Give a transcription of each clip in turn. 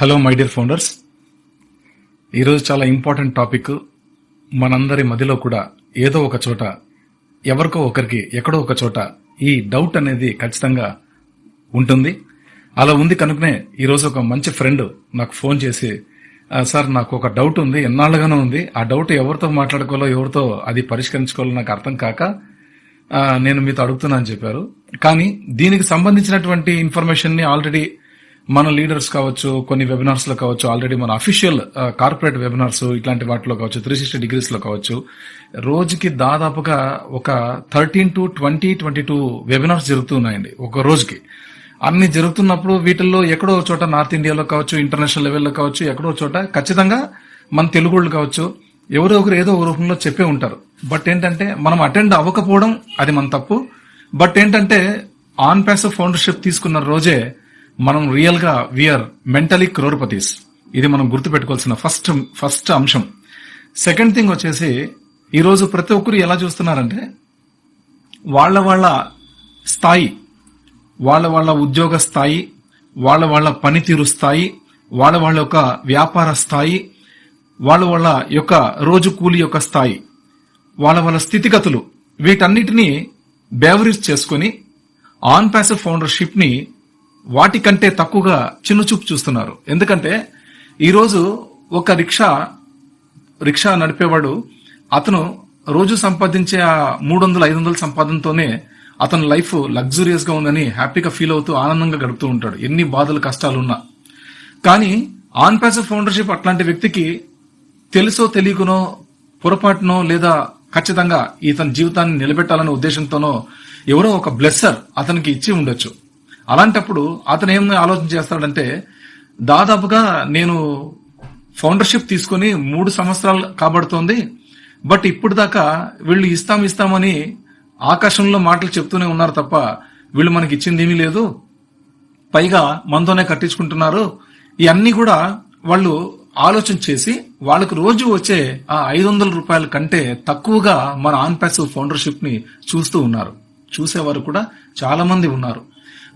Hello my dear founders ఈరోజు చాలా important topic మనందరి మదిలో కూడా ఏదో ఒక చోట ఎవరికో ఒకరికి ఎక్కడో ఒక చోట ఈ డౌట్ అనేది ఖచ్చితంగా ఉంటుంది. అలా ఉంది కనుకనే ఈరోజు ఒక మంచి ఫ్రెండ్ నాకు ఫోన్ చేసి సార్ నాకు ఒక డౌట్ ఉంది ఎన్నాళ్ళుగానో ఉంది. ఆ డౌట్ ఎవరితో మాట్లాడుకోవాలో ఎవరితో అది పరిష్కరించుకోవాలో నాకు అర్థం కాక నేను మీతో అడుగుతున్నా అని చెప్పారు. కానీ దీనికి సంబంధించినటువంటి ఇన్ఫర్మేషన్ని ఆల్రెడీ మన లీడర్స్ కావచ్చు కొన్ని వెబినార్స్లో కావచ్చు ఆల్రెడీ మన అఫీషియల్ కార్పొరేట్ వెబినార్స్ ఇట్లాంటి వాటిలో కావచ్చు త్రీ సిక్స్టీ డిగ్రీస్లో కావచ్చు రోజుకి దాదాపుగా ఒక thirteen to twenty twenty two webinars జరుగుతున్నాయండి ఒక రోజుకి. అన్ని జరుగుతున్నప్పుడు వీటిల్లో ఎక్కడో ఒక చోట నార్త్ ఇండియాలో కావచ్చు ఇంటర్నేషనల్ లెవెల్లో కావచ్చు ఎక్కడో ఒక చోట ఖచ్చితంగా మన తెలుగు వాళ్ళు కావచ్చు ఎవరో ఒకరు ఏదో ఒక రూపంలో చెప్పే ఉంటారు. బట్ ఏంటంటే మనం అటెండ్ అవ్వకపోవడం అది మన తప్పు. బట్ ఏంటంటే ఆన్ ప్యాస్ ఫౌండర్షిప్ తీసుకున్న రోజే మనం రియల్గా వీఆర్ మెంటలీ క్రోర్పతీస్ ఇది మనం గుర్తుపెట్టుకోవాల్సిన ఫస్ట్ ఫస్ట్ అంశం. సెకండ్ థింగ్ వచ్చేసి ఈరోజు ప్రతి ఒక్కరు ఎలా చూస్తున్నారంటే వాళ్ళ వాళ్ళ స్థాయి వాళ్ళ వాళ్ళ ఉద్యోగ స్థాయి వాళ్ళ వాళ్ళ పనితీరు స్థాయి వాళ్ళ వాళ్ళ యొక్క వ్యాపార స్థాయి వాళ్ళ వాళ్ళ యొక్క రోజు కూలి యొక్క స్థాయి వాళ్ళ వాళ్ళ స్థితిగతులు వీటన్నిటినీ బేవరీస్ చేసుకుని ఆన్ ప్యాసివ్ ఫౌండర్షిప్ని వాటికంటే తక్కువగా చిన్నచూపు చూస్తున్నారు. ఎందుకంటే ఈరోజు ఒక రిక్షా రిక్షా నడిపేవాడు అతను రోజు సంపాదించే ఆ మూడు వందలు ఐదు వందల సంపాదనతోనే అతని లైఫ్ లగ్జూరియస్గా ఉందని హ్యాపీగా ఫీల్ అవుతూ ఆనందంగా గడుపుతూ ఉంటాడు. ఎన్ని బాధలు కష్టాలు ఉన్నా కానీ ఆన్ ప్యాసివ్ ఫౌండర్షిప్ అట్లాంటి వ్యక్తికి తెలుసో తెలియకునో పొరపాటునో లేదా ఖచ్చితంగా ఇతని జీవితాన్ని నిలబెట్టాలనే ఉద్దేశంతోనో ఎవరో ఒక బ్లెస్సర్ అతనికి ఇచ్చి ఉండొచ్చు. అలాంటప్పుడు అతను ఏం ఆలోచన చేస్తాడంటే దాదాపుగా నేను ఫౌండర్షిప్ తీసుకొని మూడు సంవత్సరాలు కాబడుతోంది బట్ ఇప్పుడు దాకా వీళ్ళు ఇస్తాం ఇస్తామని ఆకాశంలో మాటలు చెప్తూనే ఉన్నారు తప్ప వీళ్ళు మనకి ఇచ్చింది ఏమీ లేదు. పైగా మనతోనే కట్టించుకుంటున్నారు. ఇవన్నీ కూడా వాళ్ళు ఆలోచన చేసి వాళ్ళకు రోజు వచ్చే ఆ ఐదు వందల రూపాయల కంటే తక్కువగా మన ఆన్ ప్యాసివ్ ఫౌండర్షిప్ని చూస్తూ ఉన్నారు. చూసేవారు కూడా చాలా మంది ఉన్నారు.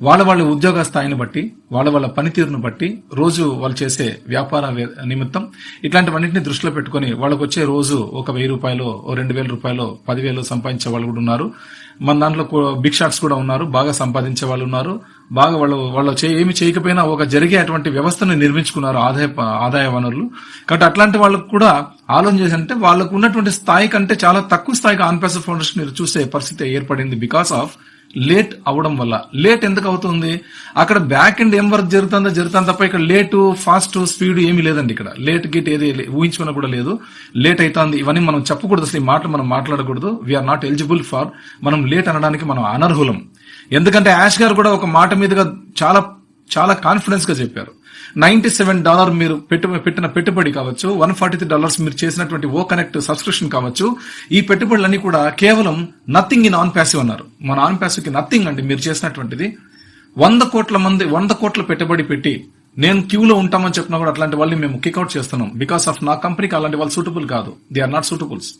వాళ్ళ వాళ్ళ ఉద్యోగ స్థాయిని బట్టి వాళ్ళ వాళ్ళ పనితీరును బట్టి రోజు వాళ్ళు చేసే వ్యాపార నిమిత్తం ఇట్లాంటివన్నింటినీ దృష్టిలో పెట్టుకుని వాళ్ళకు వచ్చే రోజు ఒక వెయ్యి రూపాయలు ఓ రెండు వేల రూపాయలు పదివేలు సంపాదించే వాళ్ళు కూడా ఉన్నారు. మన దాంట్లో బిగ్ షాట్స్ కూడా ఉన్నారు. బాగా సంపాదించే వాళ్ళు ఉన్నారు. బాగా వాళ్ళు వాళ్ళు ఏమి చేయకపోయినా ఒక జరిగే అటువంటి వ్యవస్థను నిర్మించుకున్నారు ఆదాయ ఆదాయ వనరులు. కాబట్టి అట్లాంటి వాళ్ళకు కూడా ఆలోచన చేసంటే వాళ్ళకు ఉన్నటువంటి స్థాయి కంటే చాలా తక్కువ స్థాయికి ఆన్ ఫౌండేషన్ మీరు చూసే పరిస్థితి ఏర్పడింది బికాస్ ఆఫ్ లేట్ అవడం వల్ల. లేట్ ఎందుకు అవుతుంది? అక్కడ బ్యాక్ ఎండ్ ఏం వర్క్ జరుగుతుందో జరుగుతుంది తప్ప ఇక్కడ లేటు ఫాస్ట్ స్పీడ్ ఏమీ లేదండి ఇక్కడ. లేట్ గిట్ ఏది ఊహించుకున్న ఊహించుకున్నా కూడా లేదు. లేట్ అవుతుంది ఇవన్నీ మనం చెప్పకూడదు అసలు ఈ మాటలు మనం మాట్లాడకూడదు. వీఆర్ నాట్ ఎలిజిబుల్ ఫర్ మనం లేట్ అనడానికి మనం అనర్హులం. ఎందుకంటే యాష్ గారు కూడా ఒక మాట మీదుగా చాలా చాలా కాన్ఫిడెన్స్గా చెప్పారు. నైన్టీ సెవెన్ డాలర్ మీరు పెట్టిన పెట్టుబడి కావచ్చు వన్ ఫార్టీ త్రీ డాలర్స్ మీరు చేసినటువంటి ఓ కనెక్ట్ సబ్స్క్రిప్షన్ కావచ్చు ఈ పెట్టుబడులన్నీ కూడా కేవలం నథింగ్ ఇన్ ఆన్ ప్యాసివ్ అన్నారు. మన ఆన్ ప్యాసివ్కి నథింగ్ అండి మీరు చేసినటువంటిది. వంద కోట్ల మంది వంద కోట్ల పెట్టుబడి పెట్టి నేను క్యూలో ఉంటామని చెప్పినా కూడా అట్లాంటి వాళ్ళని మేము కిక్అవుట్ చేస్తున్నాం. బికాస్ ఆఫ్ నా కంపెనీకి అలాంటి వాళ్ళు సూటబుల్ కాదు. They are not suitables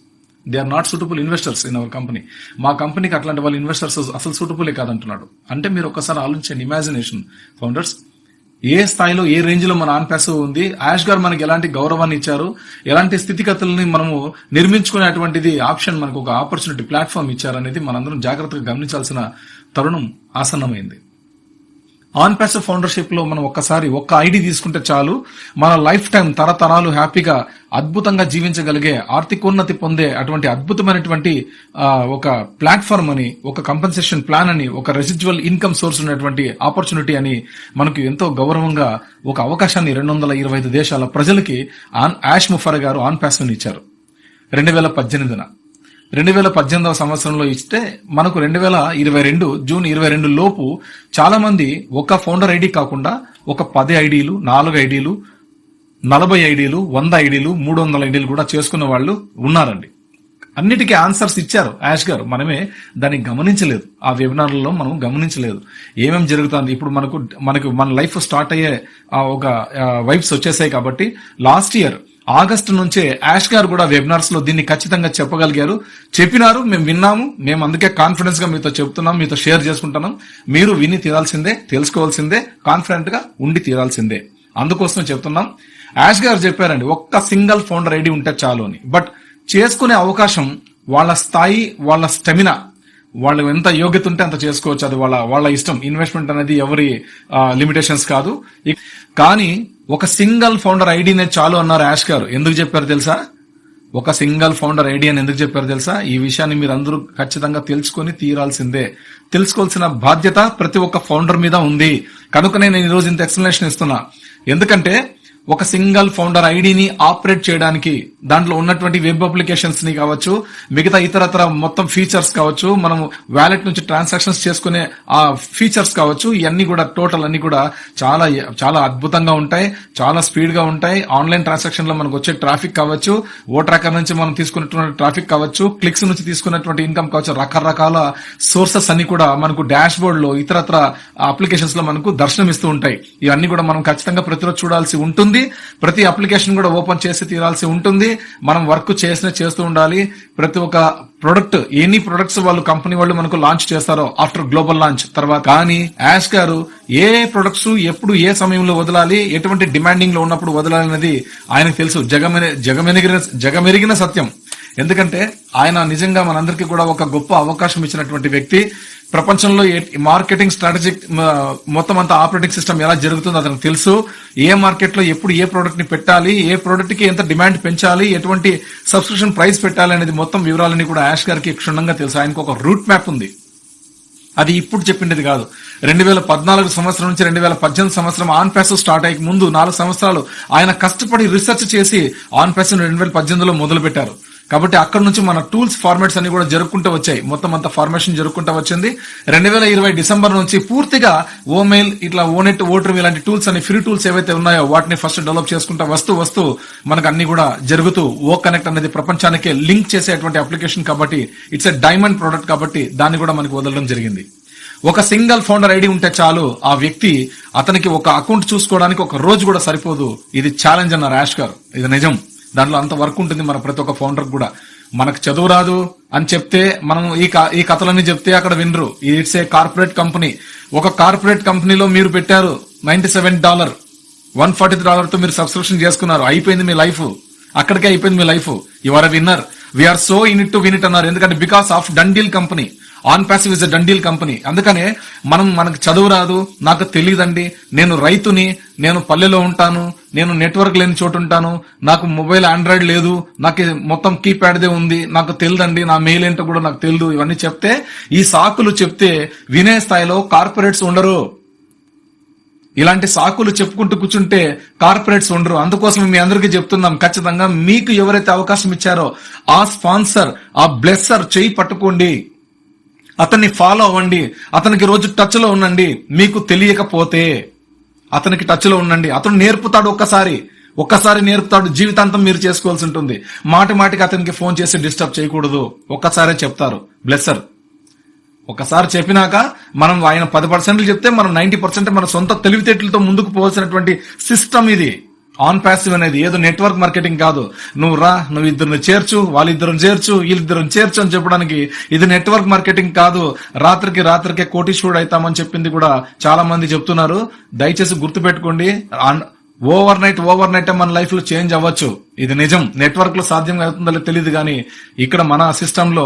they are not suitable investors in our company మా కంపెనీకి అట్లాంటి వాళ్ళు ఇన్వెస్టర్స్ అసలు సూటబులే కాదంటున్నాడు. అంటే మీరు ఒకసారి ఆలోచించండి. ఇమాజినేషన్ ఫౌండర్స్ ఏ స్థాయిలో ఏ రేంజ్లో మన ఆన్ ప్యాసివ్ ఉంది యాష్ గారు మనకి ఎలాంటి గౌరవాన్ని ఇచ్చారు ఎలాంటి స్థితిగతుల్ని మనము నిర్మించుకునేటువంటిది ఆప్షన్ మనకు ఒక ఆపర్చునిటీ ప్లాట్ఫామ్ ఇచ్చారనేది మనందరం జాగ్రత్తగా గమనించాల్సిన తరుణం ఆసన్నమైంది. ఆన్ ప్యాసివ్ ఫౌండర్షిప్లో మనం ఒక్కసారి ఒక్క ఐడి తీసుకుంటే చాలు మన లైఫ్ టైం తరతరాలు హ్యాపీగా అద్భుతంగా జీవించగలిగే ఆర్థికోన్నతి పొందే అటువంటి అద్భుతమైనటువంటి ఒక ప్లాట్ఫామ్ అని ఒక కంపెన్సేషన్ ప్లాన్ అని ఒక రెసిడ్యువల్ ఇన్కమ్ సోర్స్ ఉన్నటువంటి ఆపర్చునిటీ అని మనకు ఎంతో గౌరవంగా ఒక అవకాశాన్ని రెండు వందల ఇరవై ఐదు దేశాల ప్రజలకి ఆన్ యాష్ ముఫర్ గారు ఆన్ ప్యాసివ్ ఇచ్చారు. రెండు వేల పద్దెనిమిదిన. రెండు వేల పద్దెనిమిదవ సంవత్సరంలో ఇస్తే మనకు రెండు వేల ఇరవై రెండు జూన్ ఇరవై రెండు లోపు చాలా మంది ఒక ఫౌండర్ ఐడి కాకుండా ఒక పది ఐడీలు నాలుగు ఐడీలు నలభై ఐడీలు వంద ఐడీలు మూడు వందల ఐడీలు కూడా చేసుకున్న వాళ్ళు ఉన్నారండి. అన్నిటికీ ఆన్సర్స్ ఇచ్చారు యాష్ గారు. మనమే దాన్ని గమనించలేదు. ఆ వెబినార్లలో మనం గమనించలేదు. ఏమేం జరుగుతుంది? ఇప్పుడు మనకు మనకు మన లైఫ్ స్టార్ట్ అయ్యే ఒక వైబ్స్ వచ్చేసాయి కాబట్టి లాస్ట్ ఇయర్ ఆగస్టు నుంచే యాష్ గారు కూడా వెబినార్స్లో దీన్ని ఖచ్చితంగా చెప్పగలిగారు. చెప్పినారు మేము విన్నాము మేము అందుకే కాన్ఫిడెన్స్గా మీతో చెప్తున్నాం మీతో షేర్ చేసుకుంటున్నాం. మీరు విని తీరాల్సిందే తెలుసుకోవాల్సిందే కాన్ఫిడెంట్గా ఉండి తీరాల్సిందే. అందుకోసం చెప్తున్నాం. యాష్ గారు చెప్పారండి ఒక్క సింగిల్ ఫౌండర్ ఐడి ఉంటే చాలు అని. బట్ చేసుకునే అవకాశం వాళ్ళ స్థాయి వాళ్ళ స్టెమినా. వాళ్ళు ఎంత యోగ్యత ఉంటే అంత చేసుకోవచ్చు. అది వాళ్ళ వాళ్ళ ఇష్టం. ఇన్వెస్ట్మెంట్ అనేది ఎవరి లిమిటేషన్స్ కాదు. కానీ ఒక సింగల్ ఫౌండర్ ఐడినే చాలు అన్నారు యాష్ గారు. ఎందుకు చెప్పారు తెలుసా? ఒక సింగల్ ఫౌండర్ ఐడి అని ఎందుకు చెప్పారు తెలుసా? ఈ విషయాన్ని మీరు అందరూ ఖచ్చితంగా తెలుసుకొని తీరాల్సిందే. తెలుసుకోవాల్సిన బాధ్యత ప్రతి ఒక్క ఫౌండర్ మీద ఉంది. కనుకనే నేను ఈరోజు ఇంత ఎక్స్ప్లెనేషన్ ఇస్తున్నా. ఎందుకంటే ఒక సింగల్ ఫౌండర్ ఐడిని ఆపరేట్ చేయడానికి దాంట్లో ఉన్నటువంటి వెబ్ అప్లికేషన్స్ని కావచ్చు మిగతా ఇతరత్ర మొత్తం ఫీచర్స్ కావచ్చు మనం వ్యాలెట్ నుంచి ట్రాన్సాక్షన్స్ చేసుకునే ఆ ఫీచర్స్ కావచ్చు ఇవన్నీ కూడా టోటల్ అన్ని కూడా చాలా చాలా అద్భుతంగా ఉంటాయి చాలా స్పీడ్గా ఉంటాయి. ఆన్లైన్ ట్రాన్సాక్షన్లో మనకు వచ్చే ట్రాఫిక్ కావచ్చు ఓ ట్రాకర్ నుంచి మనం తీసుకున్నటువంటి ట్రాఫిక్ కావచ్చు క్లిక్స్ నుంచి తీసుకున్నటువంటి ఇన్కమ్ కావచ్చు రకరకాల సోర్సెస్ అన్ని కూడా మనకు డాష్ బోర్డ్లో ఇతరత్ర అప్లికేషన్స్లో మనకు దర్శనం ఇస్తూ ఉంటాయి. ఇవన్నీ కూడా మనం ఖచ్చితంగా ప్రతిరోజు చూడాల్సి ఉంటుంది. ప్రతి అప్లికేషన్ కూడా ఓపెన్ చేసి తీరాల్సి ఉంటుంది. మనం వర్క్ చేసిన చేస్తూ ఉండాలి. ప్రతి ఒక్క ప్రొడక్ట్ ఎన్ని ప్రొడక్ట్స్ వాళ్ళు కంపెనీ వాళ్ళు మనకు లాంచ్ చేస్తారో ఆఫ్టర్ గ్లోబల్ లాంచ్ తర్వాత. కానీ యాష్ గారు ఏ ప్రొడక్ట్స్ ఎప్పుడు ఏ సమయంలో వదలాలి ఎటువంటి డిమాండింగ్లో ఉన్నప్పుడు వదలాలి అనేది ఆయనకు తెలుసు. జగమెన జగమెరిగిన జగమెరిగిన సత్యం. ఎందుకంటే ఆయన నిజంగా మనందరికీ కూడా ఒక గొప్ప అవకాశం ఇచ్చినటువంటి వ్యక్తి. ప్రపంచంలో ఏ- మార్కెటింగ్ స్ట్రాటజిక్ మొత్తం అంతా ఆపరేటింగ్ సిస్టమ్ ఎలా జరుగుతుందో అతనికి తెలుసు. ఏ మార్కెట్లో ఎప్పుడు ఏ ప్రోడక్ట్ని పెట్టాలి ఏ ప్రోడక్ట్కి ఎంత డిమాండ్ పెంచాలి ఎటువంటి సబ్స్క్రిప్షన్ ప్రైస్ పెట్టాలి అనేది మొత్తం వివరాలని కూడా యాష్ గారికి క్షుణ్ణంగా తెలుసు. ఆయనకు ఒక రూట్ మ్యాప్ ఉంది. అది ఇప్పుడు చెప్పినది కాదు. రెండు వేల పద్నాలుగు సంవత్సరం నుంచి రెండు వేల పద్దెనిమిది సంవత్సరం ఆన్ ప్యాస్ స్టార్ట్ అయ్యే ముందు నాలుగు సంవత్సరాలు ఆయన కష్టపడి రీసెర్చ్ చేసి ఆన్ ప్యాస్ రెండు వేల పద్దెనిమిదిలో మొదలు పెట్టారు కాబట్టి అక్కడ నుంచి మన టూల్స్ ఫార్మాట్స్ అన్ని కూడా జరుపుకుంటూ వచ్చాయి. మొత్తం అంత ఫార్మేషన్ జరుపుకుంటూ వచ్చింది. రెండు వేల ఇరవై డిసెంబర్ నుంచి పూర్తిగా ఓమెయిల్ ఇట్లా ఓనెట్ ఓటర్ ఇలాంటి టూల్స్ అని ఫ్రీ టూల్స్ ఏవైతే ఉన్నాయో వాటిని ఫస్ట్ డెవలప్ చేసుకుంటా వస్తూ వస్తూ మనకు అన్ని కూడా జరుగుతూ ఓ కనెక్ట్ అనేది ప్రపంచానికి లింక్ చేసేటువంటి అప్లికేషన్ కాబట్టి ఇట్స్ ఎ డైమండ్ ప్రోడక్ట్ కాబట్టి దాన్ని కూడా మనకు వదలడం జరిగింది. ఒక సింగిల్ ఫౌండర్ ఐడి ఉంటే చాలు ఆ వ్యక్తి అతనికి ఒక అకౌంట్ చూసుకోవడానికి ఒక రోజు కూడా సరిపోదు. ఇది ఛాలెంజ్ అన్నారు యాష్ గారు. ఇది నిజం. దాంట్లో అంత వర్క్ ఉంటుంది మన ప్రతి ఒక్క ఫౌండర్ కూడా. మనకు చదువు రాదు అని చెప్తే మనం ఈ క- ఈ కథలన్నీ చెప్తే అక్కడ వినరు. ఇట్స్ ఏ కార్పొరేట్ కంపెనీ ఒక కార్పొరేట్ కంపెనీలో మీరు పెట్టారు ninety seven dollar one forty డాలర్తో మీరు సబ్స్క్రిప్షన్ చేసుకున్నారు. అయిపోయింది మీ లైఫ్ అక్కడికే అయిపోయింది మీ life you are winner we're so in it to win it అన్నారు. ఎందుకంటే because of డండిల్ company on passive is a డండీల్ company. అందుకనే మనం మనకు చదువు రాదు నాకు తెలియదండి నేను రైతుని నేను పల్లెలో ఉంటాను నేను నెట్వర్క్ లేని చోటు ఉంటాను నాకు మొబైల్ ఆండ్రాయిడ్ లేదు నాకు మొత్తం కీప్యాడ్దే ఉంది నాకు తెలియదండి నా మెయిల్ ఏంటో కూడా నాకు తెలియదు ఇవన్నీ చెప్తే ఈ సాకులు చెప్తే వినే స్థాయిలో కార్పొరేట్స్ ఉండరు. ఇలాంటి సాకులు చెప్పుకుంటూ కూర్చుంటే కార్పొరేట్స్ ఉండరు. అందుకోసం మీ అందరికీ చెప్తున్నాం ఖచ్చితంగా మీకు ఎవరైతే అవకాశం ఇచ్చారో ఆ స్పాన్సర్ ఆ బ్లెస్సర్ చేయి పట్టుకోండి. అతన్ని ఫాలో అవ్వండి. అతనికి రోజు టచ్లో ఉండండి. మీకు తెలియకపోతే అతనికి టచ్లో ఉండండి. అతను నేర్పుతాడు ఒక్కసారి. ఒక్కసారి నేర్పుతాడు. జీవితాంతం మీరు చేసుకోవాల్సి ఉంటుంది. మాటి మాటికి అతనికి ఫోన్ చేసి డిస్టర్బ్ చేయకూడదు. ఒక్కసారే చెప్తారు. బ్లెస్సర్ ఒకసారి చెప్పినాక మనం ఆయన పది పర్సెంట్లు చెప్తే మనం నైన్టీ పర్సెంట్ మన సొంత తెలివితేటలతో ముందుకు పోవాల్సినటువంటి సిస్టమ్ ఇది. ఆన్ ప్యాసివ్ అనేది ఏదో నెట్వర్క్ మార్కెటింగ్ కాదు. నువ్వు రా నువ్వు ఇద్దరిని చేర్చు వాళ్ళిద్దరిని చేర్చు వీళ్ళిద్దరిని చేర్చు అని చెప్పడానికి ఇది నెట్వర్క్ మార్కెటింగ్ కాదు. రాత్రికి రాత్రికే కోటీశ్వరుడు అవుతామని చెప్పింది కూడా చాలా మంది చెప్తున్నారు. దయచేసి గుర్తుపెట్టుకోండి ఓవర్ నైట్ ఓవర్ నైట్ మన లైఫ్లో చేంజ్ అవ్వచ్చు. ఇది నిజం. నెట్వర్క్లో సాధ్యం అవుతుందో తెలియదు కానీ ఇక్కడ మన సిస్టమ్లో